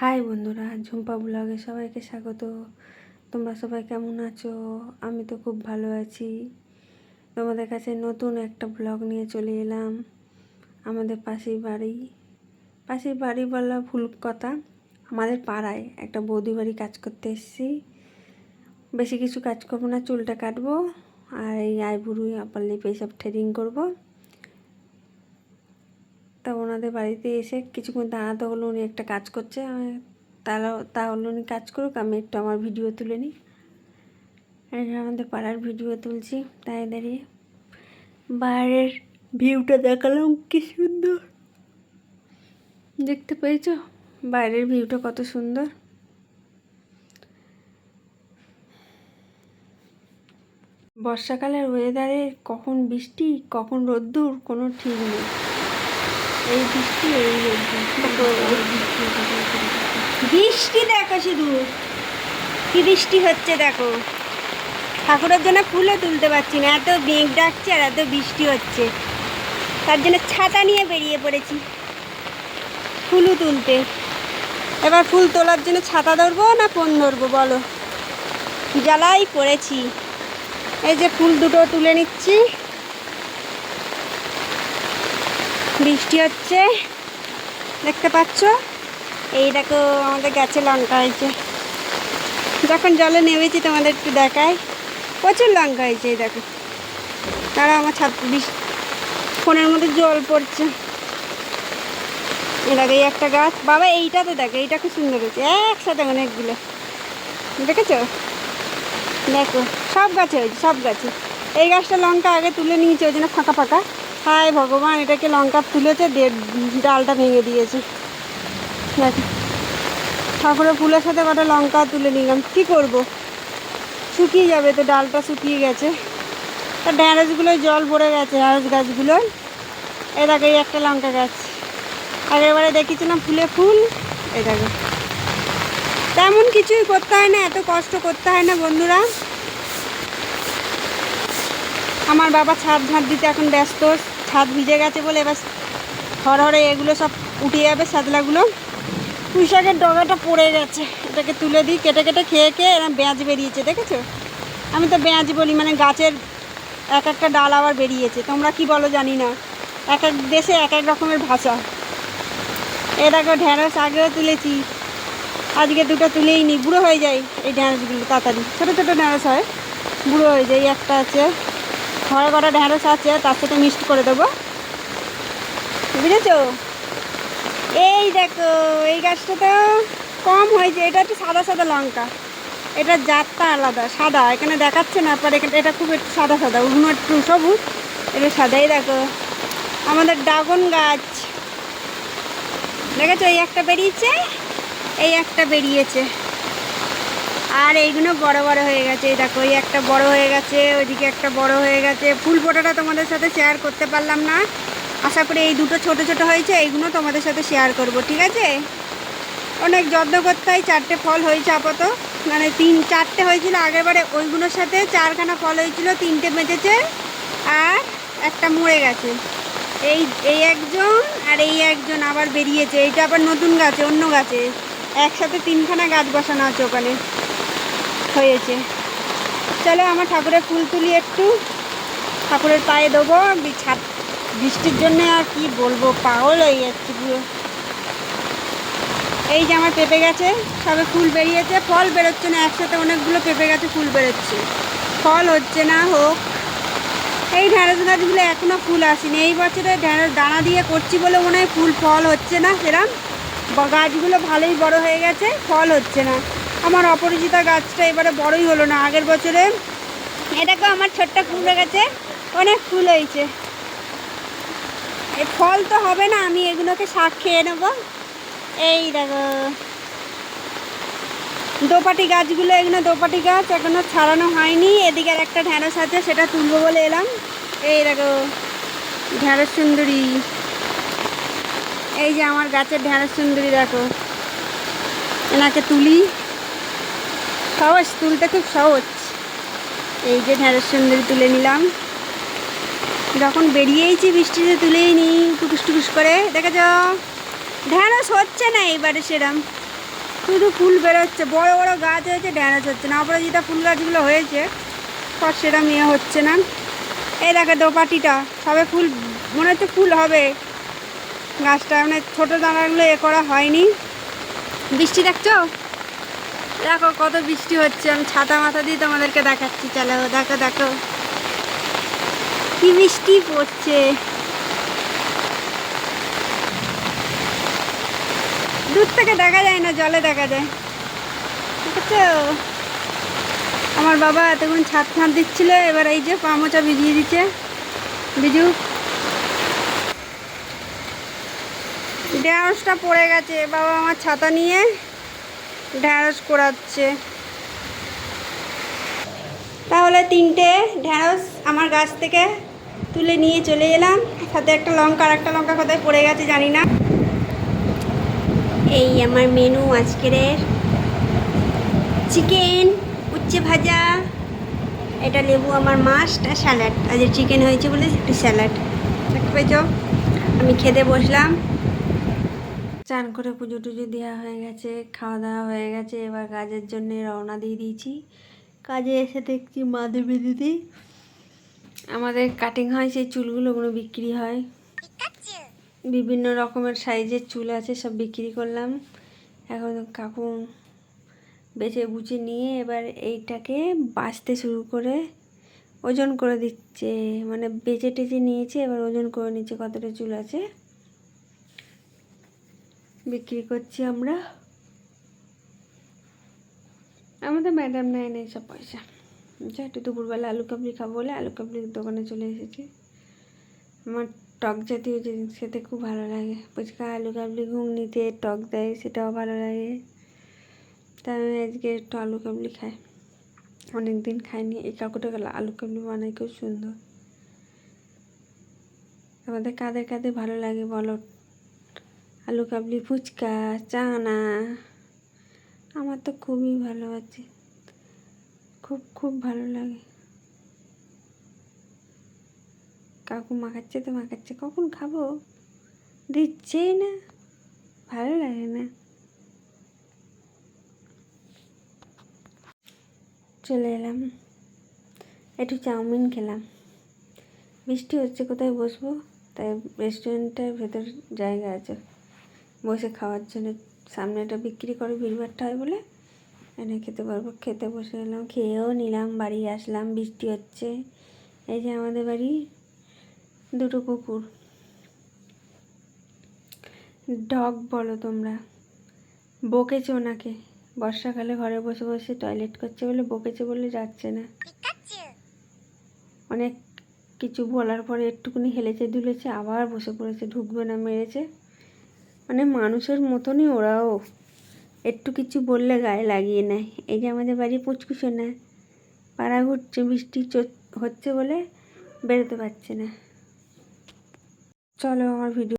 High বন্ধুরা, ঝুম্পা ব্লগে সবাইকে স্বাগত। তোমরা সবাই কেমন আছো? আমি তো খুব ভালো আছি। তোমাদের কাছে নতুন একটা ব্লগ নিয়ে চলে এলাম। আমাদের পাশের বাড়ি। পাশের বাড়ি বলা ভুল কথা, আমাদের পাড়ায় একটা বৌদি বাড়ি কাজ করতে এসেছি। বেশি কিছু কাজ করব না, চুলটা কাটবো আর এই আইবুড়ি আপার লিপে সব করব। তা ওনাদের বাড়িতে এসে কিছুক্ষণ দাঁড়াতে হলো, উনি একটা কাজ করছে, আমি তাহলে উনি কাজ করুক, আমি একটু আমার ভিডিও তুলে নিই। আমাদের পাড়ার ভিডিও তুলছি, তাই দাঁড়িয়ে। বাইরের ভিউটা দেখালাম, কি সুন্দর। দেখতে পেয়েছ? বাইরের ভিউটা কত সুন্দর। বর্ষাকালের ওয়েদারে কখন বৃষ্টি, কখন রোদ্দুর, কোনো ঠিক নেই। এই বৃষ্টি এই বৃষ্টি দেখো শুধু। কি বৃষ্টি হচ্ছে দেখো। ঠাকুরের জন্য ফুলও তুলতে পারছি না। এত মেঘ ডাকছে আর এত বৃষ্টি হচ্ছে। তার জন্য ছাতা নিয়ে বেরিয়ে পড়েছি ফুলও তুলতে। এবার ফুল তোলার জন্য ছাতা ধরবো না ফোন ধরবো বলো? জ্বালাই পড়েছি। এই যে ফুল দুটো তুলে নিচ্ছি। বৃষ্টি হচ্ছে। দেখতে পাচ্ছ? এই দেখো আমাদের গাছে লঙ্কা হয়েছে। যখন জলে নেমেছি তোমাদের একটু দেখায় প্রচুর লঙ্কা হয়েছে, এই দেখো। তারা আমার বৃষ- ফোনের মধ্যে জল পড়ছে। এই দেখো, এই একটা গাছ। বাবা এইটা তো দেখো, এইটা খুব সুন্দর হয়েছে। একসাথে অনেকগুলো। দেখেছ? দেখো, সব গাছে হয়েছে, সব গাছে। এই গাছটা লঙ্কা আগে তুলে নিয়েছে, ওই জন্য ফাঁকা ফাঁকা। হায় ভগবান এটাকে লঙ্কা তুলেছে ডালটা ভেঙে দিয়েছে। দেখো, ঠাকুরের ফুলের সাথে কটা লঙ্কা তুলে নিলাম। কি করব? শুকিয়ে যাবে তো, ডালটা শুকিয়ে গেছে। তা ঢ্যাঁড়সগুলোয় জল ভরে গেছে ঢ্যাঁড়স গাছগুলোয়। এই দেখো, এই একটা লঙ্কা গাছ। আগেরবারে দেখেছিলাম ফুলে ফুল। এই দেখো। তেমন কিছুই করতে হয় না, এত কষ্ট করতে হয় না বন্ধুরা। আমার বাবা ছাদ ঝাঁট দিতে এখন ব্যস্ত। ছাদ ভিজে গেছে বলে এবার হরহরে এগুলো সব উঠে যাবে সাদলাগুলো। পুঁই শাকের ডগাটা পড়ে গেছে। এটাকে তুলে দিই, কেটে কেটে খেয়ে খেয়ে এরকম ব্যাঁজ বেরিয়েছে, দেখেছ? আমি তো ব্যাঁজ বলি মানে গাছের এক একটা ডাল আবার বেরিয়েছে। তোমরা কি বলো জানি না। এক এক দেশে এক এক রকমের ভাষা। এ দেখো ঢ্যাঁড়স আগেও তুলেছি। আজকে দুটো তুলেই নি, বুড়ো হয়ে যায় এই ঢ্যাঁড়সগুলো তাড়াতাড়ি। ছোটো ছোটো ঢ্যাঁড়স হয়, বুড়ো হয়ে যায়। একটা আছে ঘরে কটা ঢ্যাঁড়স আছে, তার সাথে মিক্সড করে দেবো। বুঝেছ? এই দেখো, এই গাছটা তো কম হয়েছে, এটা একটু সাদা সাদা লঙ্কা। এটা জাতটা আলাদা, সাদা। এখানে দেখাচ্ছে না পর এখানে, এটা খুব একটু সাদা সাদা অন্য একটু সবুজ, এটা সাদাই দেখো, আমাদের ড্রাগন গাছ। দেখেছ, এই একটা বেরিয়েছে, এই একটা বেরিয়েছে। আর এইগুলো বড় বড় হয়ে গেছে। এই দেখো, এই একটা বড় হয়ে গেছে, ওইদিকে একটা বড় হয়ে গেছে। ফুল ফোটাটা তোমাদের সাথে শেয়ার করতে পারলাম না। আশা করি এই দুটো ছোট ছোট হয়েছে, এইগুলো তোমাদের সাথে শেয়ার করব, ঠিক আছে? অনেক যত্ন করতে হয়, চারটে ফল হয়েছে আপাতত। মানে তিন, চারটে হয়েছিল আগেরবারে ওইগুলোর সাথে চারখানা ফল হয়েছিল, তিনটে বেঁচেছে আর একটা মরে গেছে। এই এই একজন আর এই একজন আবার বেরিয়েছে, এইটা আবার নতুন গাছে, অন্য গাছে। একসাথে তিনখানা গাছ বসানো আছে ওখানে। হয়েছে। চলো আমার ঠাকুরের ফুল তুলি একটু। ঠাকুরের পায়ে দেবো। ছাদ বৃষ্টির জন্য আর কি বলব? পাগল হয়ে যাচ্ছে পুরো। এই যে আমার পেঁপে গেছে সবে ফুল বেরিয়েছে। ফল বেরোচ্ছে না, একসাথে অনেকগুলো পেঁপে গেছে ফুল বেরোচ্ছে। ফল হচ্ছে না, হোক। এই ঢ্যাঁড়স গাছগুলো এখনও ফুল আসেনি। এই বছরে ঢ্যাঁড়স দানা দিয়ে করছি বলে মনে হয় ফুল, ফল হচ্ছে না সেরম। গাছগুলো ভালোই বড় হয়ে গেছে, ফল হচ্ছে না। আমার অপরিচিতা গাছটা এবারে বড়ই হলো না, আগের বছরে। এটাকে আমার ছোট্ট ফুল গেছে অনেক ফুল হয়েছে। এই ফল তো হবে না, আমি এগুলোকে শাক খেয়ে নেব। এই দেখো। দোপাটি গাছগুলো, এগুলো দোপাটি গাছ এখনও ছাড়ানো হয়নি। এদিকে আর একটা ঢ্যাঁড়স আছে, সেটা তুলবো বলে এলাম। এই দেখো ঢ্যাঁড়স সুন্দরী। এই যে আমার গাছের ঢ্যাঁড়স সুন্দরী, দেখো। এনাকে তুলি। সহজ তুলতে খুব সহজ এই যে ঢ্যাঁড়স সুন্দরী তুলে নিলাম। যখন বেরিয়েইছি, বৃষ্টিতে তুলেই নিই টুকুস টুকুস করে। দেখেছ ঢ্যাঁড়স হচ্ছে না এবারে সেরম। শুধু ফুল বেরোচ্ছে, বড় বড় গাছ হয়েছে ঢ্যাঁড়স হচ্ছে না। অপরাজিতা ফুল গাছগুলো হয়েছে, সব সেরম ইয়ে হচ্ছে না। এই দেখো দোপাটিটা, সবে ফুল, মনে হচ্ছে ফুল হবে। গাছটা মানে ছোটো দানাগুলো এ করা হয়নি। বৃষ্টি দেখছ? দেখো, কত বৃষ্টি হচ্ছে। আমি ছাতা মাথা দিয়ে তোমাদেরকে দেখাচ্ছি। চলো, দেখো দেখো। কি বৃষ্টি পড়ছে। দূর থেকে দেখা যায় না, জলে দেখা যায়। ঠিক আছে আমার বাবা এতক্ষণ ছাদ ফাঁদ দিচ্ছিল, এবার এই যে পামোচা ভিজিয়ে দিচ্ছে। বিজু ঢ্যাঁড়সটা পড়ে গেছে, বাবা আমার ছাতা নিয়ে। ঢ্যাঁড়স করাচ্ছে। তাহলে তিনটে ঢ্যাঁড়স আমার গাছ থেকে তুলে নিয়ে চলে এলাম। সাথে একটা লঙ্কা আর একটা লঙ্কা কোথায় পড়ে গেছে জানি না। এই আমার মেনু আজকের। চিকেন, উচ্ছে ভাজা, এটা লেবু আমার মাস্ট আর স্যালাড আজ চিকেন হয়েছে বলে একটু স্যালাড দেখতে পেয়েছ? আমি খেতে বসলাম। চান করে পুজো টুজো দেওয়া হয়ে গেছে, খাওয়া দাওয়া হয়ে গেছে, এবার কাজের জন্য রওনা দিয়ে দিয়েছি। কাজে এসে দেখছি মাধবী দিদি। আমাদের কাটিং হয়, সেই চুলগুলো ওগুলো বিক্রি হয়। বিভিন্ন রকমের সাইজের চুল আছে, সব বিক্রি করলাম। এখন কাকু বেছে বুঝে নিয়ে এবার এইটাকে বাঁচতে শুরু করে ওজন করে দিচ্ছে মানে বেচে টেচে নিয়েছে, এবার ওজন করে নিচ্ছে কতটা চুল আছে। বিক্রি করছি আমরা। আমাদের ম্যাডাম নেয় নেই সব পয়সা। আচ্ছা একটু দুপুরবেলা আলু কাবলি খাব বলে আলু কাবলির দোকানে চলে এসেছি। আমার টক জাতীয় জিনিস খেতে খুব ভালো লাগে। ফুচকা, আলু কাবলি, ঘুগনিতে টক দেয়, সেটাও ভালো লাগে। তাই আমি আজকে একটু আলু কাবলি খাই। অনেক দিন খাইনি, এই কাকুটা আলু কাবলি বানাই খুব সুন্দর। আমাদের কাদের কাদের ভালো লাগে বলো? আলু কাবলি, ফুচকা, চানা, আমার তো খুবই ভালো আছে। খুব খুব ভালো লাগে। কাকু মাখাচ্ছে তো মাখাচ্ছে, কখন খাব? দিচ্ছেই না, ভালো লাগে না। চলে এলাম। একটু চাউমিন খেলাম। বৃষ্টি হচ্ছে, কোথায় বসবো? তাই রেস্টুরেন্টের ভেতর জায়গা আছে। বসে খাওয়ার জন্য সামনে একটা বিক্রি করে ভিড়ভাট্টা হয় বলে এনে খেতে পারব। খেতে বসে গেলাম খেয়েও নিলাম, বাড়ি আসলাম, বৃষ্টি হচ্ছে। এই যে আমাদের বাড়ি, দুটো কুকুর। ডগ বলো তোমরা। বকেছে ওনাকে। বর্ষাকালে ঘরে বসে বসে টয়লেট করছে বলে বকেছে বলে যাচ্ছে না। অনেক কিছু বলার পরে একটুকুনি হেলেছে দুলেছে আবার বসে পড়েছে, ঢুকবে না, মেরেছে। মানে মানুষের মতনই ওরাও। একটু কিছু বললে গায়ে লাগিয়ে নেয়। এই যে আমাদের বাড়ি পুচকুচে না পাড়া ঘুরছে, বৃষ্টি হচ্ছে বলে বেরোতে পারছে না। চলো আমার ভিডিও